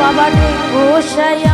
বাবা রে গোসাই